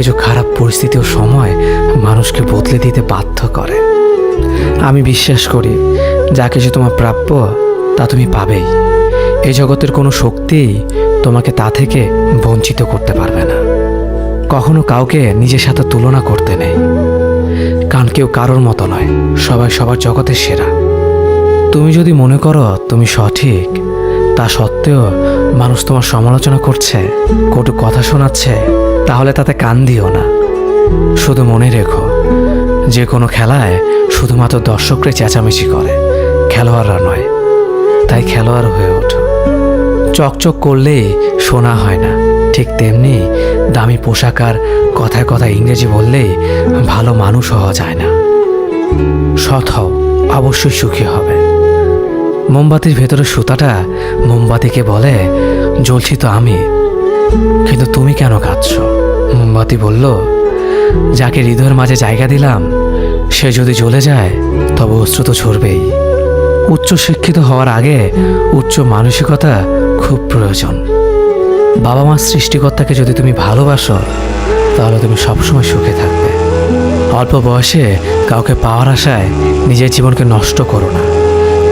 কিছু খারাপ পরিস্থিতি ও সময় মানুষকে বদলে দিতে বাধ্য করে। আমি বিশ্বাস করি, যা কিছু তোমার প্রাপ্য, তা তুমি পাবেই। এই জগতের কোনো শক্তি তোমাকে তা থেকে বঞ্চিত করতে পারবে না। কখনো কাউকে নিজের সাথে তুলনা করতে নেই। কারণ কেউ কারোর মতো নয়, সবাই সবার জগতের সেরা। তুমি যদি মনে করো তুমি সঠিক, তা সত্ত্বেও মানুষ তোমার সমালোচনা করছে, কটু কথা শোনাচ্ছে তাহলে তাতে কান দিও না। শুধু মনে রেখো, যে কোনো খেলায় শুধুমাত্র দর্শকরা চেঁচামেচি করে, খেলোয়াড়রা নয়। তাই খেলোয়াড় হয়ে ওঠো। চকচক করলেই শোনা হয় না। ঠিক তেমনি দামি পোশাক আর কথায় কথায় ইংরেজি বললেই ভালো মানুষ হওয়া যায় না। সৎ হও, অবশ্যই সুখী হবে। মোমবাতির ভেতরে সুতাটা মোমবাতিকে বলে, জ্বলছি তো আমি। কিন্তু তুমি কেন কাঁদছ? মোমবাতি বলল, যাকে হৃদয়ের মাঝে জায়গা দিলাম, সে যদি জ্বলে যায়, তবে অস্ত্র তো ঝরবেই। উচ্চ শিক্ষিত হওয়ার আগে উচ্চ মানসিকতা খুব প্রয়োজন। বাবা মার সৃষ্টিকর্তাকে যদি তুমি ভালোবাসো, তাহলে তুমি সবসময় সুখে থাকবে। অল্প বয়সে কাউকে পাওয়ার আশায় নিজের জীবনকে নষ্ট করো না।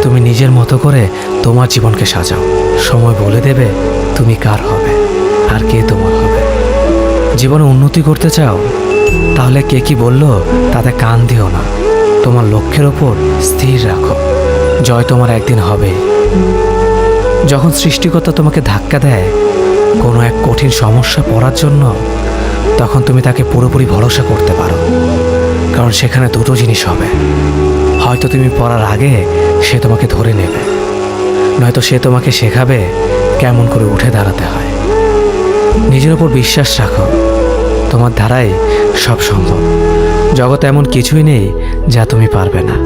তুমি নিজের মতো করে তোমার জীবনকে সাজাও। সময় বলে দেবে তুমি কার হবে। আর কে তোমার হবে? জীবনে উন্নতি করতে চাও, তাহলে কে কি বলল তাতে কান দিও না। তোমার লক্ষ্যের ওপর স্থির রাখো। জয় তোমার একদিন হবে। যখন সৃষ্টিকর্তা তোমাকে ধাক্কা দেয়, কোনো এক কঠিন সমস্যা পড়ার জন্য, তখন তুমি তাকে পুরোপুরি ভরসা করতে পারো। কারণ সেখানে দুটো জিনিস হবে। হয়তো তুমি পড়ার আগে সে তোমাকে ধরে নেবে। নয়তো সে তোমাকে শেখাবে কেমন করে উঠে দাঁড়াতে হয়। নিজের ওপর বিশ্বাস রাখো। তোমার ধারায় সব সম্ভব। জগতে এমন কিছুই নেই যা তুমি পারবে না।